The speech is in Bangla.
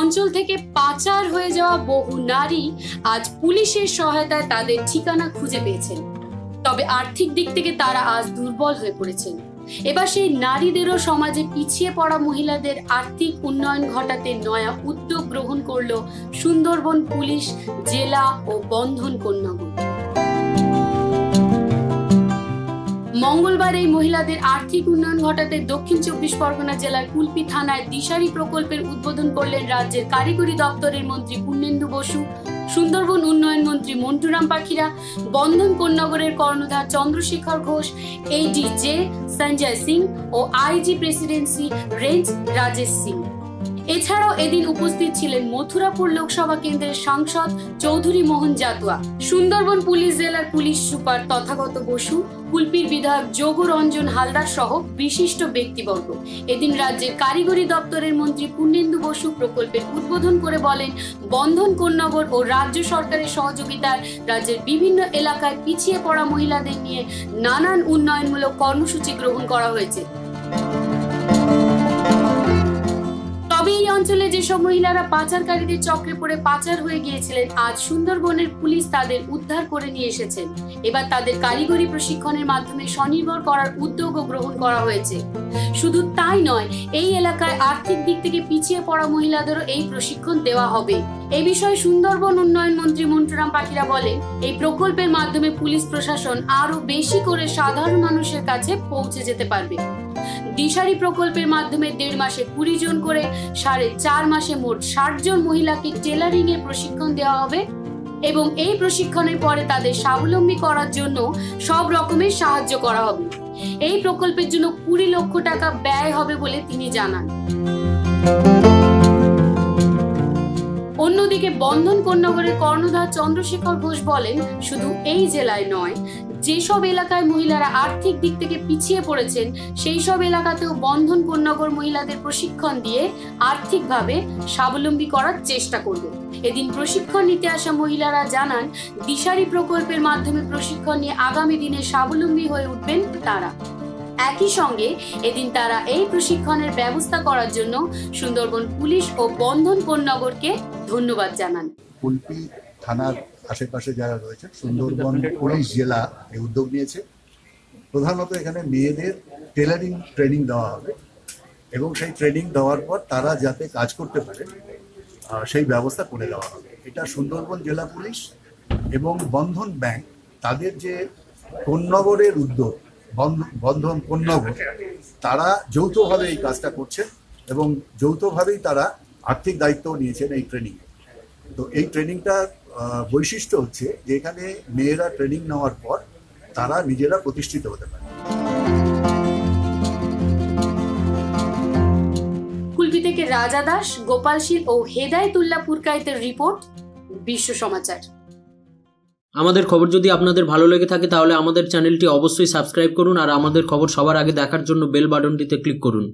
অঞ্চল থেকে পাচার হয়ে যাওয়া বহু নারী আজ পুলিশের সহায়তায় তাদের ঠিকানা খুঁজে পেয়েছেন। তবে আর্থিক দিক থেকে তারা আজ দুর্বল হয়ে পড়েছেন। এবার সেই নারীদেরও সমাজে পিছিয়ে পড়া মহিলাদের আর্থিক উন্নয়ন ঘটাতে নয়া উদ্যোগ গ্রহণ করল সুন্দরবন পুলিশ, জেলা ও বন্ধন কন্যাগুণ মঙ্গলবার এই মহিলাদের আর্থিক উন্নয়ন ঘটাতে দক্ষিণ চব্বিশ পরগনা জেলার কুলপি থানায় দিশারি প্রকল্পের উদ্বোধন করলেন রাজ্যের কারিগরি দপ্তরের মন্ত্রী পূর্ণেন্দু বসু, সুন্দরবন উন্নয়ন মন্ত্রী মন্টুরাম পাখিরা, বন্ধন কোন্নগরের কর্ণধার চন্দ্রশেখর ঘোষ এইডি জে সঞ্জয় সিং ও IG presidency range Rajesh Singh. এছাড়াও এদিন উপস্থিত ছিলেন মথুরাপুর লোকসভা কেন্দ্রের সাংসদ চৌধুরী মোহন জাতুয়া সুন্দরবন পুলিশ জেলার পুলিশ সুপার তথাগত বসু, কুলপির বিধায়ক যোগ রঞ্জন হালদার সহ বিশিষ্ট ব্যক্তিবর্গ। এদিন রাজ্যের কারিগরি দপ্তরের মন্ত্রী পূর্ণেন্দু বসু প্রকল্পের উদ্বোধন করে বলেন, বন্ধন কোন্নগর ও রাজ্য সরকারের সহযোগিতায় রাজ্যের বিভিন্ন এলাকায় পিছিয়ে পড়া মহিলাদের নিয়ে নানান উন্নয়নমূলক কর্মসূচি গ্রহণ করা হয়েছে। তবে এই অঞ্চলে যেসব মহিলারা পাচারকারীদের চক্রে পড়ে পাচার হয়ে গিয়েছিলেন, আজ সুন্দরবনের পুলিশ তাদের উদ্ধার করে নিয়ে এসেছেন এবার তাদের কারিগরি প্রশিক্ষণের মাধ্যমে স্বনির্ভর করার উদ্যোগও গ্রহণ করা হয়েছে। শুধু তাই নয়, এই এলাকায় আর্থিক দিক থেকে পিছিয়ে পড়া মহিলাদেরও এই প্রশিক্ষণ দেওয়া হবে। এই বিষয়ে সুন্দরবন উন্নয়ন মন্ত্রী মন্টুরাম পাখিরা বলেন, এই প্রকল্পের মাধ্যমে পুলিশ প্রশাসন আরও বেশি করে সাধারণ মানুষের কাছে পৌঁছে যেতে পারবে। দিশারি প্রকল্পের মাধ্যমে দেড় মাসে কুড়ি জন করে, সাড়ে চার মাসে মোট ষাট জন মহিলাকে টেলারিং এর প্রশিক্ষণ দেওয়া হবে এবং এই প্রশিক্ষণের পরে তাদের স্বাবলম্বী করার জন্য সব রকমের সাহায্য করা হবে। এই প্রকল্পের জন্য কুড়ি লক্ষ টাকা ব্যয় হবে বলে তিনি জানান। অন্যদিকে বন্ধন কন্যাগরের কর্ণধার চন্দ্রশেখর ঘোষ বলেন, শুধু এই জেলায় নয়, যেসব এলাকায় মহিলারা আর্থিক দিক থেকে পিছিয়ে পড়েছেন সেই সব এলাকাতেও বন্ধন কন্যাগর মহিলাদের প্রশিক্ষণ দিয়ে আর্থিকভাবে স্বাবলম্বী করার চেষ্টা করবে। এদিন প্রশিক্ষণ নিতে আসা মহিলারা জানান, দিশারি প্রকল্পের মাধ্যমে প্রশিক্ষণ নিয়ে আগামী দিনে স্বাবলম্বী হয়ে উঠবেন তারা। একই সঙ্গে এদিন তারা এই প্রশিক্ষণের ব্যবস্থা করার জন্য সুন্দরবন পুলিশ ও বন্ধন কন্যাগরকে ধন্যবাদ জানান। কুলপি থানার আশেপাশে যারা রয়েছে, সুন্দরবন পুলিশ জেলা এই উদ্যোগ নিয়েছে। প্রধানত এখানে মেয়েদের টেলারিং ট্রেনিং দেওয়া হবে এবং সেই ট্রেনিং দেওয়ার পর তারা যাতে কাজ করতে পারে সেই ব্যবস্থা করে দেওয়া হবে। এটা সুন্দরবন জেলা পুলিশ এবং বন্ধন ব্যাংক, তাদের যে কন্যগরের উদ্যোগ বন্ধন কন্যগর তারা যৌথভাবে এই কাজটা করছেন এবং যৌথভাবেই তারা আর্থিক দায়িত্ব নিয়েছেন এই ট্রেনিং তো এই ট্রেনিংটা বৈশিষ্ট্য হচ্ছে যে এখানে মেয়েরা ট্রেনিং নেওয়ার পর তারা নিজেরা প্রতিষ্ঠিত হতে পারে। কুলপি থেকে রাজা দাস, গোপাল শীল ও হেদায়তুল্লাহ পুরকাইতের রিপোর্ট, বিশ্ব সমাচার। আমাদের খবর যদি আপনাদের ভালো লেগে থাকে তাহলে আমাদের চ্যানেলটি অবশ্যই সাবস্ক্রাইব করুন আর আমাদের খবর সবার আগে দেখার জন্য বেল বাটনটিতে ক্লিক করুন।